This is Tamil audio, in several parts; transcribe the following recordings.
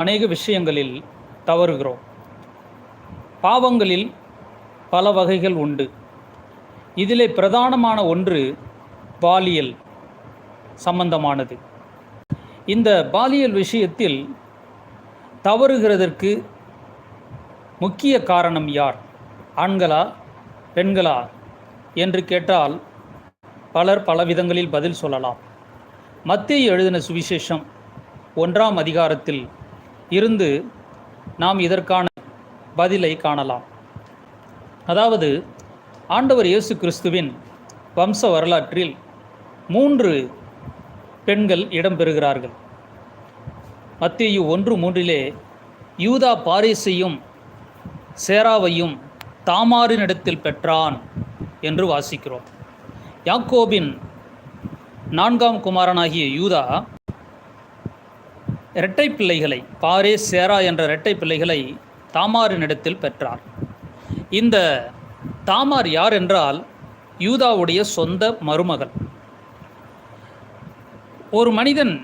அநேக விஷயங்களில் தவறுகிறோம். பாவங்களில் பல வகைகள் உண்டு. இதிலே பிரதானமான ஒன்று பாலியல் சம்பந்தமானது. இந்த பாலியல் விஷயத்தில் தவறுகிறதற்கு முக்கிய காரணம் யார்? ஆண்களா பெண்களா? என்று கேட்டால் பலர் பல விதங்களில் பதில் சொல்லலாம். மத்திய எழுதின சுவிசேஷம் ஒன்றாம் அதிகாரத்தில் இருந்து நாம் இதற்கான பதிலை காணலாம். அதாவது ஆண்டவர் இயேசு கிறிஸ்துவின் வம்ச வரலாற்றில் மூன்று பெண்கள் இடம்பெறுகிறார்கள். மத்தியு ஒன்று மூன்றிலே யூதா பாரிஸையும் சேராவையும் தாமாரினிடத்தில் பெற்றான் என்று வாசிக்கிறோம். யாக்கோபின் நான்காம் குமாரனாகிய யூதா இரட்டை பிள்ளைகளை பாரே சேரா என்ற இரட்டை பிள்ளைகளை தாமாரினிடத்தில் பெற்றார். இந்த தாமார் யார் என்றால் யூதாவுடைய சொந்த மருமகள். ஒரு மனிதன்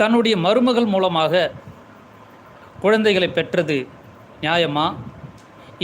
தன்னுடைய மருமகள் மூலமாக குழந்தைகளை பெற்றது நியாயமா?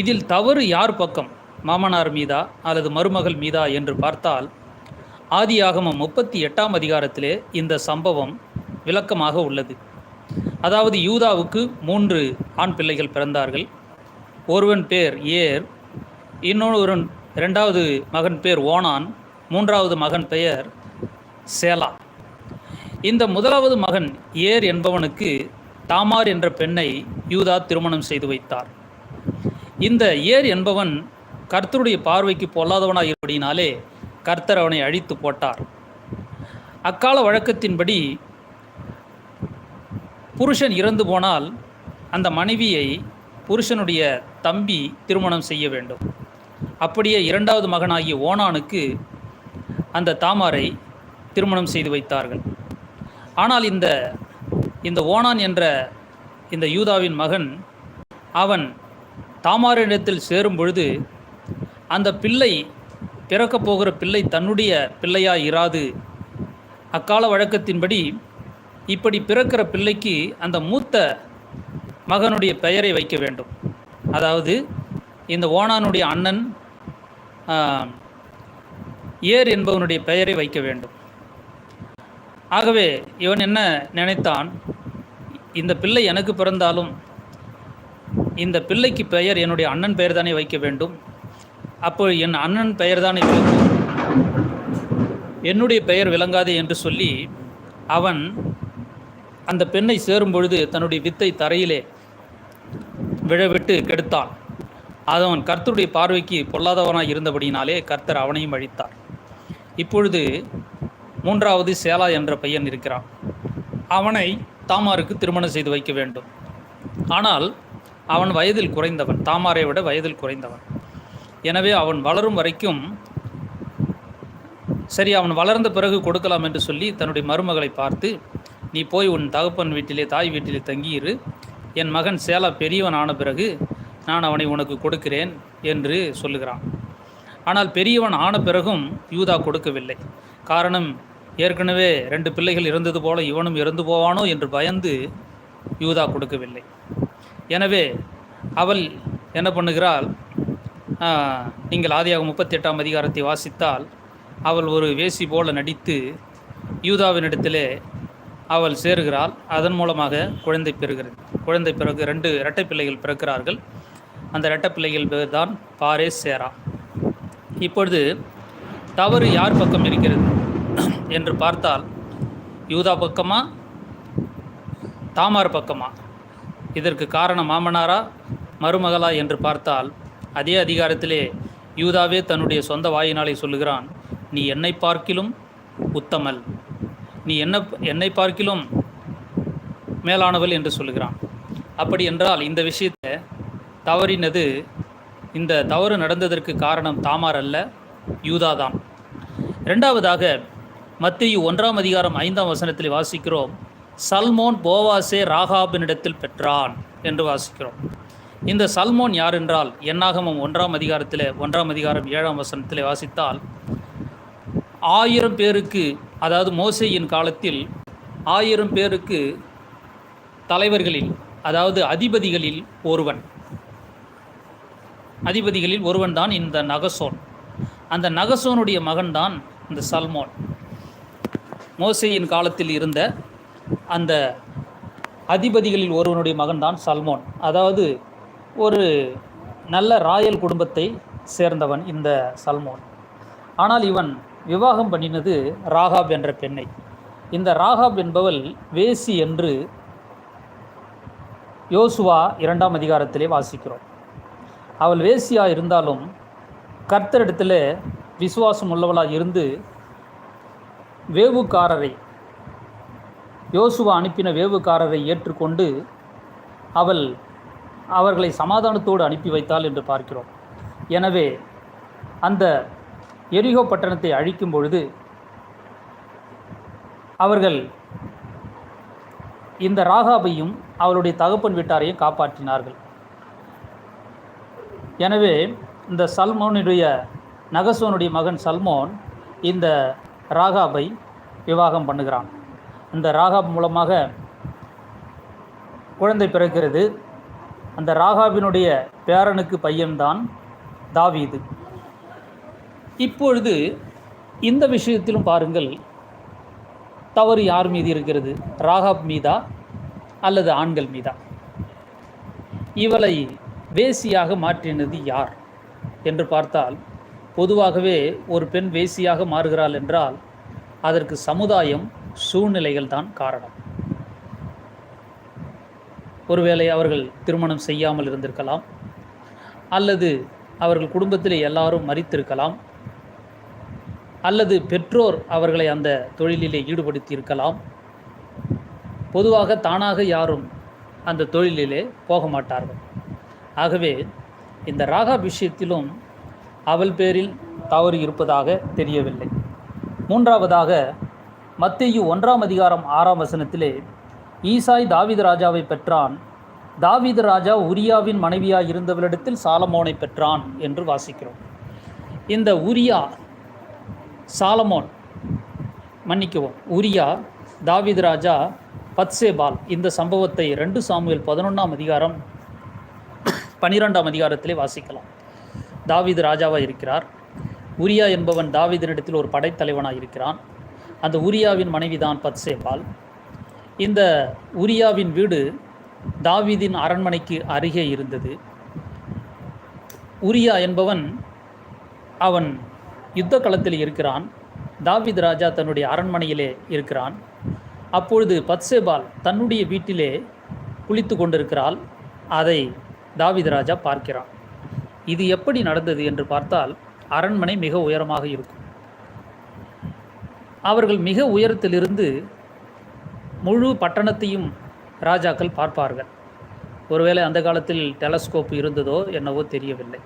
இதில் தவறு யார் பக்கம்? மாமனார் மீதா அல்லது மருமகள் மீதா என்று பார்த்தால் ஆதியாகமம் முப்பத்தி எட்டாம் அதிகாரத்திலே இந்த சம்பவம் விளக்கமாக உள்ளது. அதாவது யூதாவுக்கு மூன்று ஆண் பிள்ளைகள் பிறந்தார்கள். ஒருவன் பேர் ஏர் இன்னொருவன் இரண்டாவது மகன் பேர் ஓனான் மூன்றாவது மகன் பெயர் சேலா. இந்த முதலாவது மகன் ஏர் என்பவனுக்கு தாமார் என்ற பெண்ணை யூதா திருமணம் செய்து வைத்தார். இந்த ஏர் என்பவன் கர்த்தருடைய பார்வைக்கு பொல்லாதவனாக இருப்படினாலே கர்த்தர் அவனை அழித்து போட்டார். அக்கால வழக்கத்தின்படி புருஷன் இறந்து போனால் அந்த மனைவியை புருஷனுடைய தம்பி திருமணம் செய்ய வேண்டும். அப்படியே இரண்டாவது மகனாகிய ஓனானுக்கு அந்த தாமாரை திருமணம் செய்து வைத்தார்கள். ஆனால் இந்த இந்த ஓனான் என்ற இந்த யூதாவின் மகன் அவன் தாமாரிடத்தில் சேரும் பொழுது அந்த பிள்ளை பிறக்கப் போகிற பிள்ளை தன்னுடைய பிள்ளையாக இராது. அக்கால வழக்கத்தின்படி இப்படி பிறக்கிற பிள்ளைக்கு அந்த மூத்த மகனுடைய பெயரை வைக்க வேண்டும். அதாவது இந்த ஓனானுடைய அண்ணன் ஏர் என்பவனுடைய பெயரை வைக்க வேண்டும். ஆகவே இவன் என்ன நினைத்தான்? இந்த பிள்ளை எனக்கு பிறந்தாலும் இந்த பிள்ளைக்கு பெயர் என்னுடைய அண்ணன் பெயர் தானே வைக்க வேண்டும். அப்போ என் அண்ணன் பெயர் தானே விளங்கும் என்னுடைய பெயர் விளங்காதே என்று சொல்லி அவன் அந்த பெண்ணை சேரும் பொழுது தன்னுடைய வித்தை தரையிலே விழவிட்டு கெடுத்தான். அவன் கர்த்தருடைய பார்வைக்கு பொல்லாதவனாக இருந்தபடினாலே கர்த்தர் அவனையும் அழித்தார். இப்பொழுது மூன்றாவது சேலா என்ற பையன் இருக்கிறான். அவனை தாமாருக்கு திருமணம் செய்து வைக்க வேண்டும். ஆனால் அவன் வயதில் குறைந்தவன் தாமாரை விட வயதில் குறைந்தவன். எனவே அவன் வளரும் வரைக்கும் சரி அவன் வளர்ந்த பிறகு கொடுக்கலாம் என்று சொல்லி தன்னுடைய மருமகளை பார்த்து நீ போய் உன் தகப்பன் வீட்டிலே தாய் வீட்டிலே தங்கியிரு. என் மகன் சேலா பெரியவன் ஆன பிறகு நான் அவனை உனக்கு கொடுக்கிறேன் என்று சொல்லுகிறான். ஆனால் பெரியவன் ஆன பிறகும் யூதா கொடுக்கவில்லை. காரணம் ஏற்கனவே ரெண்டு பிள்ளைகள் இருந்தது போல இவனும் இறந்து போவானோ என்று பயந்து யூதா கொடுக்கவில்லை. எனவே அவள் என்ன பண்ணுகிறாள்? நீங்கள் ஆதியாக முப்பத்தி எட்டாம் அதிகாரத்தை வாசித்தால் அவள் ஒரு வேசி போல நடித்து யூதாவினிடத்திலே அவள் சேருகிறாள். அதன் மூலமாக குழந்தை பெறுகிறது. குழந்தை பிறகு ரெண்டு இரட்டை பிள்ளைகள் பிறக்கிறார்கள். அந்த இரட்டை பிள்ளைகள் பேர் தான் பாரே சேரா. இப்பொழுது தவறு யார் பக்கம் இருக்கிறது? என்று பார்த்தால் யூதா பக்கமா? தாமார் பக்கமா? இதற்கு காரணம் மாமனாரா? மருமகளா? என்று பார்த்தால் அதே அதிகாரத்திலே யூதாவே தன்னுடைய சொந்த வாயினாலே சொல்லுகிறான் நீ என்னை பார்க்கிலும் உத்தமல் நீ என்ன என்னை பார்க்கிலும் மேலானவள் என்று சொல்லுகிறான். அப்படி என்றால் இந்த விஷயத்தை தவறினது இந்த தவறு நடந்ததற்கு காரணம் தாமார் அல்ல யூதாதான் இரண்டாவதாக மத்திய ஒன்றாம் அதிகாரம் ஐந்தாம் வசனத்தில் வாசிக்கிறோம் சல்மோன் போவாசே ராகாபினிடத்தில் பெற்றான் என்று வாசிக்கிறோம். இந்த சல்மோன் யார் என்றால் என்னாகமம் ஒன்றாம் அதிகாரத்தில் ஒன்றாம் அதிகாரம் ஏழாம் வசனத்தில் வாசித்தால் ஆயிரம் பேருக்கு அதாவது மோசையின் காலத்தில் ஆயிரம் பேருக்கு தலைவர்களில் அதாவது அதிபதிகளில் ஒருவன். அதிபதிகளில் ஒருவன் தான் இந்த நகசோன். அந்த நகசோனுடைய மகன்தான் இந்த சல்மோன். மோசையின் காலத்தில் இருந்த அந்த அதிபதிகளில் ஒருவனுடைய மகன்தான் சல்மோன். அதாவது ஒரு நல்ல ராயல் குடும்பத்தை சேர்ந்தவன் இந்த சல்மோன். ஆனால் இவன் விவாகம் பண்ணினது ராகாப் என்ற பெண்ணை. இந்த ராகாப் என்பவள் வேசி என்று யோசுவா இரண்டாம் அதிகாரத்திலே வாசிக்கிறோம். அவள் வேசியாக இருந்தாலும் கர்த்தரிடத்தில் விசுவாசம் உள்ளவளாக இருந்து வேவுக்காரரை யோசுவா அனுப்பின வேவுக்காரரை ஏற்றுக்கொண்டு அவள் அவர்களை சமாதானத்தோடு அனுப்பி வைத்தாள் என்று பார்க்கிறோம். எனவே அந்த எரிகோ பட்டணத்தை அழிக்கும் பொழுது அவர்கள் இந்த ராகாபையும் அவளுடைய தகப்பன் வீட்டாரையும் காப்பாற்றினார்கள். எனவே இந்த சல்மோனுடைய நகசோனுடைய மகன் சல்மோன் இந்த ராகாபை விவாகம் பண்ணுகிறான். இந்த ராகாப் மூலமாக குழந்தை பிறக்கிறது. அந்த ராகாபினுடைய பேரனுக்கு பையன்தான் தாவீது. இப்பொழுது இந்த விஷயத்திலும் பாருங்கள் தவறு யார் மீது இருக்கிறது? ராகாப் மீதா அல்லது ஆண்கள் மீதா? இவளை வேசியாக மாற்றினது யார் என்று பார்த்தால் பொதுவாகவே ஒரு பெண் வேசியாக மாறுகிறாள் என்றால் அதற்கு சமுதாயம் சூழ்நிலைகள் தான் காரணம். ஒருவேளை அவர்கள் திருமணம் செய்யாமல் இருந்திருக்கலாம் அல்லது அவர்கள் குடும்பத்தில் எல்லாரும் மறித்திருக்கலாம் அல்லது பெற்றோர் அவர்களை அந்த தொழிலிலே ஈடுபடுத்தி இருக்கலாம் பொதுவாக தானாக யாரும் அந்த தொழிலிலே போக மாட்டார்கள். ஆகவே இந்த ராகா விஷயத்திலும் அவள் பேரில் தவறு இருப்பதாக தெரியவில்லை. மூன்றாவதாக மத்தேயு ஒன்றாம் அதிகாரம் ஆறாம் வசனத்திலே ஈசாய் தாவித ராஜாவை பெற்றான். தாவித ராஜா உரியாவின் மனைவியாக இருந்தவளிடத்தில் சாலமோனை பெற்றான் என்று வாசிக்கிறோம். இந்த உரியா சாலமோன் மன்னிக்கவும் உரியா தாவீது ராஜா பத்சேபால். இந்த சம்பவத்தை ரெண்டு சாமுவேல் பதினொன்றாம் அதிகாரம் பனிரெண்டாம் அதிகாரத்திலே வாசிக்கலாம். தாவீது ராஜாவாக இருக்கிறார். உரியா என்பவன் தாவிதனிடத்தில் ஒரு படைத்தலைவனாக இருக்கிறான். அந்த உரியாவின் மனைவிதான் பத்சேபால். இந்த உரியாவின் வீடு தாவீதின் அரண்மனைக்கு அருகே இருந்தது. உரியா என்பவன் அவன் யுத்த களத்தில் இருக்கிறான். தாவித் ராஜா தன்னுடைய அரண்மனையிலே இருக்கிறான். அப்பொழுது பத்சேபால் தன்னுடைய வீட்டிலே குளித்து கொண்டிருக்கிறாள். அதை தாவித் ராஜா பார்க்கிறான். இது எப்படி நடந்தது என்று பார்த்தால் அரண்மனை மிக உயரமாக இருக்கும். அவர்கள் மிக உயரத்திலிருந்து முழு பட்டணத்தையும் ராஜாக்கள் பார்ப்பார்கள். ஒருவேளை அந்த காலத்தில் டெலஸ்கோப் இருந்ததோ என்னவோ தெரியவில்லை.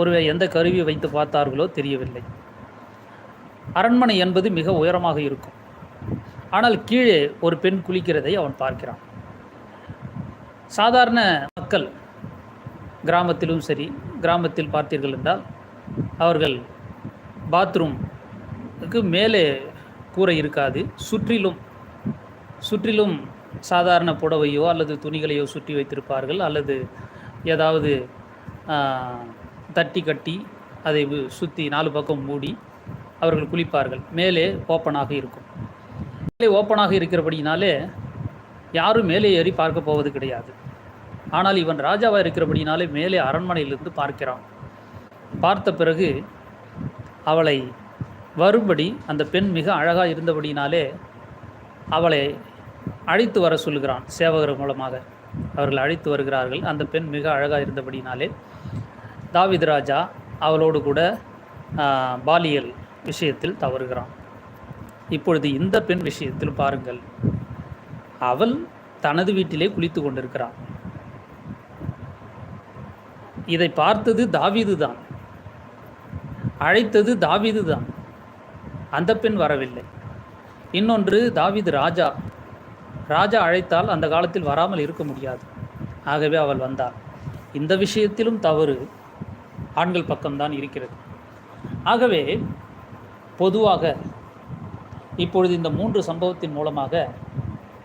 ஒரு எந்த கருவி வைத்து பார்த்தார்களோ தெரியவில்லை. அரண்மனை என்பது மிக உயரமாக இருக்கும். ஆனால் கீழே ஒரு பெண் குளிக்கிறதை அவன் பார்க்கிறான். சாதாரண மக்கள் கிராமத்திலும் சரி கிராமத்தில் பார்த்தீர்கள் என்றால் அவர்கள் பாத்ரூம்க்கு மேலே கூரை இருக்காது. சுற்றிலும் சுற்றிலும் சாதாரண புடவையோ அல்லது துணிகளையோ சுற்றி வைத்திருப்பார்கள். அல்லது ஏதாவது தட்டி கட்டி அதை சுற்றி நாலு பக்கம் மூடி அவர்கள் குளிப்பார்கள். மேலே ஓப்பனாக இருக்கும். மேலே ஓப்பனாக இருக்கிறபடினாலே யாரும் மேலே ஏறி பார்க்க போவது கிடையாது. ஆனால் இவன் ராஜாவாக இருக்கிறபடினாலே மேலே அரண்மனையிலிருந்து பார்க்கிறான். பார்த்த பிறகு அவளை வரும்படி அந்த பெண் மிக அழகாக இருந்தபடினாலே அவளை அழைத்து வர சொல்கிறான் சேவகர் மூலமாக. அவர்கள் அழைத்து வருகிறார்கள். அந்த பெண் மிக அழகாக இருந்தபடினாலே தாவித் ராஜா அவளோடு கூட பாலியல் விஷயத்தில் தவறுகிறான். இப்பொழுது இந்த பெண் விஷயத்தில் பாருங்கள். அவள் தனது வீட்டிலே குளித்து கொண்டிருக்கிறான். இதை பார்த்தது தாவிது தான். அழைத்தது தாவிது தான். அந்த பெண் வரவில்லை. இன்னொன்று தாவிது ராஜா. ராஜா அழைத்தால் அந்த காலத்தில் வராமல் இருக்க முடியாது. ஆகவே அவள் வந்தாள். இந்த விஷயத்திலும் தவறு. ஆண்கள் பக்கம்தான் இருக்கிறது. ஆகவே பொதுவாக இப்பொழுது இந்த மூன்று சம்பவத்தின் மூலமாக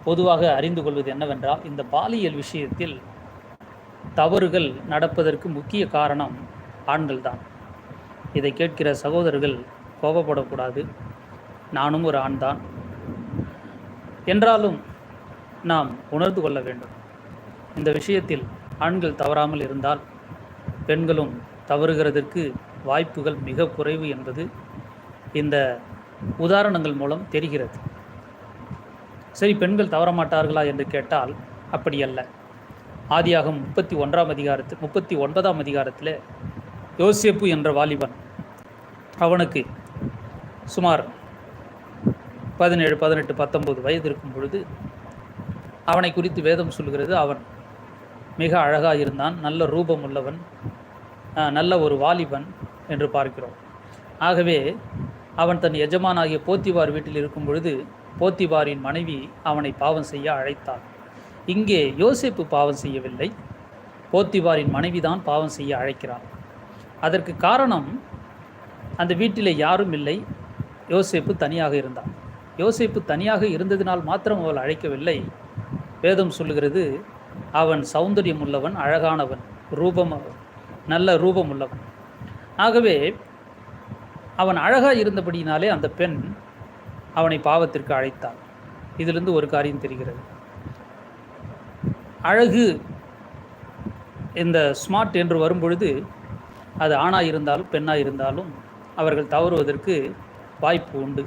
பொதுவாக அறிந்து கொள்வது என்னவென்றால் இந்த பாலியல் விஷயத்தில் தவறுகள் நடப்பதற்கு முக்கிய காரணம் ஆண்கள்தான். இதை கேட்கிற சகோதரர்கள் கோபப்படக்கூடாது. நானும் ஒரு ஆண்தான். என்றாலும் நாம் உணர்ந்து கொள்ள வேண்டும். இந்த விஷயத்தில் ஆண்கள் தவறாமல் இருந்தால் பெண்களும் தவறுகிறதற்கு வாய்ப்புகள் மிக குறைவு என்பது இந்த உதாரணங்கள் மூலம் தெரிகிறது. சரி பெண்கள் தவற மாட்டார்களா என்று கேட்டால் அப்படி அல்ல ஆதியாகம் முப்பத்தி ஒன்றாம் அதிகாரத்து முப்பத்தி ஒன்பதாம் அதிகாரத்தில் யோசேப்பு என்ற வாலிபன் அவனுக்கு சுமார் பதினேழு பதினெட்டு பத்தொன்பது வயது இருக்கும் பொழுது அவனை குறித்து வேதம் சொல்கிறது அவன் மிக அழகாக இருந்தான் நல்ல ரூபம் உள்ளவன் நல்ல ஒரு வாலிபன் என்று பார்க்கிறோம். ஆகவே அவன் தன் எஜமானாகிய போத்திவார் வீட்டில் இருக்கும் பொழுது போத்திவாரின் மனைவி அவனை பாவம் செய்ய அழைத்தாள். இங்கே யோசிப்பு பாவம் செய்யவில்லை. போத்திவாரின் மனைவிதான் பாவம் செய்ய அழைக்கிறாள். அதற்கு காரணம் அந்த வீட்டில் யாரும் இல்லை. யோசிப்பு தனியாக இருந்தான். யோசிப்பு தனியாக இருந்ததினால் மாத்திரம் அவள் அழைக்கவில்லை. வேதம் சொல்லுகிறது அவன் சௌந்தரியம் உள்ளவன் அழகானவன் ரூபம் நல்ல ரூபம் உள்ளவன். ஆகவே அவன் அழகாக இருந்தபடியினாலே அந்த பெண் அவனை பாவத்திற்கு அழைத்தாள். இதிலிருந்து ஒரு காரியம் தெரிகிறது. அழகு இந்த ஸ்மார்ட் என்று வரும்பொழுது அது ஆணாக இருந்தாலும் பெண்ணாக இருந்தாலும் அவர்கள் தவறுவதற்கு வாய்ப்பு உண்டு.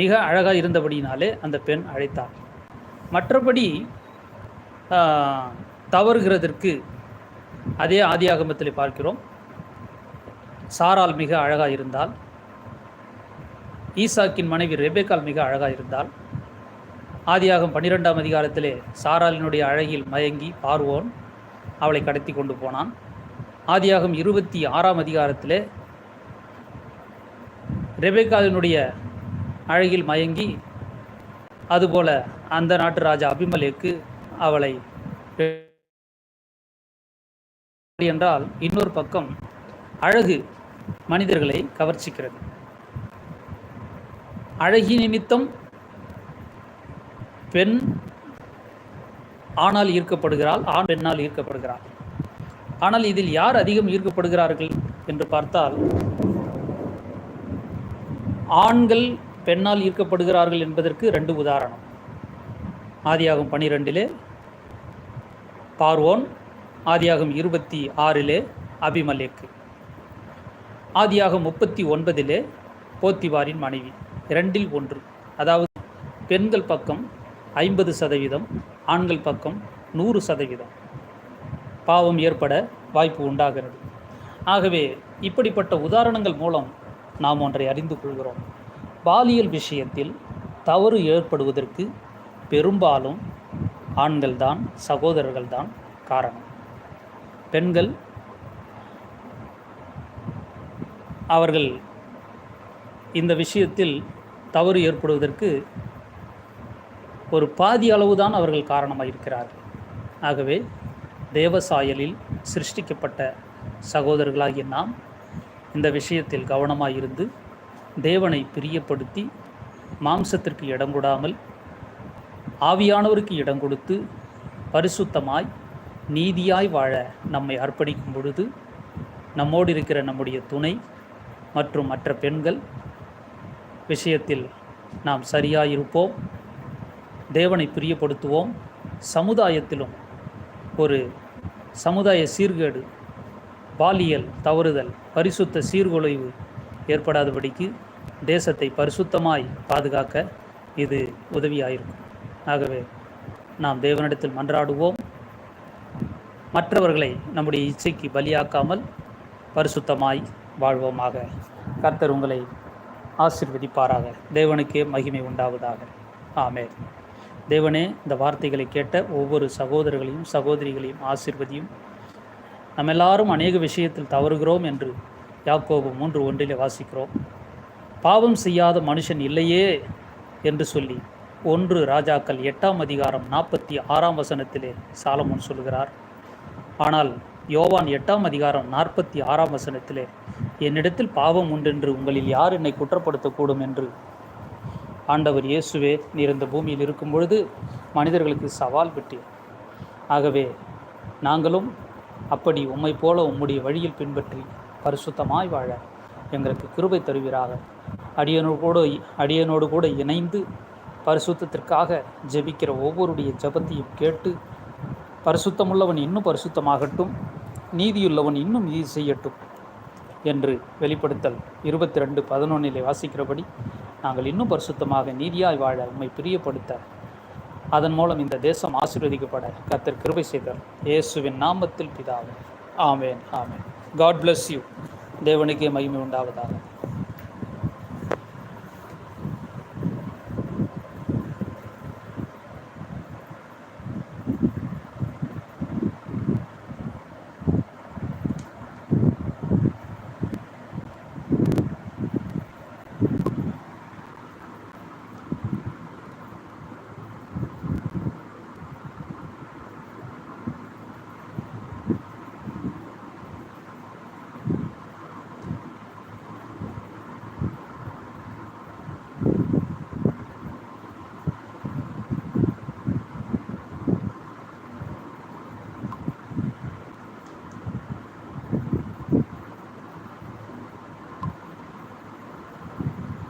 மிக அழகாக இருந்தபடியினாலே அந்த பெண் அழைத்தாள். மற்றபடி தவறுகிறதற்கு அதே ஆதியாகமத்தில் பார்க்கிறோம். சாரால் மிக அழகாக இருந்தால் ஈசாக்கின் மனைவி ரெபேக்கால் மிக அழகாக இருந்தால் ஆதியாகம் பன்னிரெண்டாம் அதிகாரத்திலே சாராலினுடைய அழகில் மயங்கி பார்வோன் அவளை கடத்தி கொண்டு போனான். ஆதியாகம் இருபத்தி ஆறாம் அதிகாரத்திலே ரெபேக்காலினுடைய அழகில் மயங்கி அதுபோல அந்த நாட்டு ராஜா அபிமலேக்கு அவளை என்றால் இன்னொரு பக்கம் அழகு மனிதர்களை கவர்ச்சிக்கிறது. அழகி நிமித்தம் பெண் ஆணால் ஈர்க்கப்படுகிறாள் ஆண் பெண்ணால் ஈர்க்கப்படுகிறாள். ஆனால் இதில் யார் அதிகம் ஈர்க்கப்படுகிறார்கள் என்று பார்த்தால் ஆண்கள் பெண்ணால் ஈர்க்கப்படுகிறார்கள் என்பதற்கு ரெண்டு உதாரணம். ஆதியாகும் பனிரெண்டிலே பார்வோன் ஆதியாகம் இருபத்தி ஆறிலே அபிமலேக்கு. ஆதியாகம் முப்பத்தி ஒன்பதிலே போத்திவாரின் மனைவி. இரண்டில் ஒன்று. அதாவது பெண்கள் பக்கம் ஐம்பது சதவீதம் ஆண்கள் பக்கம் நூறு சதவீதம். பாவம் ஏற்பட வாய்ப்பு உண்டாகிறது. ஆகவே இப்படிப்பட்ட உதாரணங்கள் மூலம் நாம் ஒன்றை அறிந்து கொள்கிறோம். பாலியல் விஷயத்தில் தவறு ஏற்படுவதற்கு பெரும்பாலும் ஆண்கள்தான் சகோதரர்கள்தான் காரணம். பெண்கள் அவர்கள் இந்த விஷயத்தில் தவறு ஏற்படுவதற்கு ஒரு பாதி அளவுதான் அவர்கள் காரணமாக இருக்கிறார்கள் ஆகவே தேவசாயலில் சிருஷ்டிக்கப்பட்ட சகோதரர்களாகிய நாம் இந்த விஷயத்தில் கவனமாக இருந்து தேவனை பிரியப்படுத்தி மாம்சத்திற்கு இடம் கொடாமல் ஆவியானவருக்கு இடம் கொடுத்து பரிசுத்தமாய் நீதியாய் வாழ நம்மை அர்ப்பணிக்கும் பொழுது நம்மோடு இருக்கிற நம்முடைய துணை மற்றும் மற்ற பெண்கள் விஷயத்தில் நாம் சரியாயிருப்போம். தேவனை பிரியப்படுத்துவோம். சமுதாயத்திலும் ஒரு சமுதாய சீர்கேடு பாலியல் தவறுதல் பரிசுத்த சீர்குலைவு ஏற்படாதபடிக்கு தேசத்தை பரிசுத்தமாய் பாதுகாக்க இது உதவியாயிருக்கும். ஆகவே நாம் தேவனிடத்தில் மன்றாடுவோம். மற்றவர்களை நம்முடைய இச்சைக்கு பலியாக்காமல் பரிசுத்தமாய் வாழ்வோமாக. கர்த்தர் உங்களை ஆசிர்வதிப்பாராக. தேவனுக்கே மகிமை உண்டாவதாக. ஆமே தேவனே இந்த வார்த்தைகளை கேட்ட ஒவ்வொரு சகோதரர்களையும் சகோதரிகளையும் ஆசிர்வதியும். நம்ம எல்லாரும் அநேக விஷயத்தில் தவறுகிறோம் என்று யாக்கோபு மூன்று ஒன்றிலே வாசிக்கிறோம். பாவம் செய்யாத மனுஷன் இல்லையே என்று சொல்லி ஒன்று ராஜாக்கள் எட்டாம் அதிகாரம் நாற்பத்தி ஆறாம் வசனத்திலே சாலமோன் சொல்கிறார் ஆனால் யோவான் எட்டாம் அதிகாரம் நாற்பத்தி ஆறாம் வசனத்திலே என்னிடத்தில் பாவம் உண்டென்று உங்களில் யார் என்னை குற்றப்படுத்தக்கூடும் என்று? ஆண்டவர் இயேசுவே நீர் இந்த பூமியில் இருக்கும் பொழுது மனிதர்களுக்கு சவால் விட்டீர். ஆகவே நாங்களும் அப்படி உம்மை போல உம்முடைய வழியில் பின்பற்றி பரிசுத்தமாய் வாழ எங்களுக்கு கிருபை தருவீராக. அடியனோடு கூட அடியனோடு கூட இணைந்து பரிசுத்தத்திற்காக ஜெபிக்கிற ஒவ்வொருடைய ஜெபத்தையும் கேட்டு பரிசுத்தமுள்ளவன் இன்னும் பரிசுத்தமாகட்டும் நீதியுள்ளவன் இன்னும் நீதி செய்யட்டும் என்று வெளிப்படுத்தல் இருபத்தி ரெண்டு பதினொன்னிலே வாசிக்கிறபடி நாங்கள் இன்னும் பரிசுத்தமாக நீதியாய் வாழ உண்மை பிரியப்படுத்த. அதன் மூலம் இந்த தேசம் ஆசீர்வதிக்கப்பட கத்தர் கிருபை செய்தார். இயேசுவின் நாமத்தில் பிதாவே. Amen amen. God bless you தேவனுக்கே மகிமை உண்டாவதாக.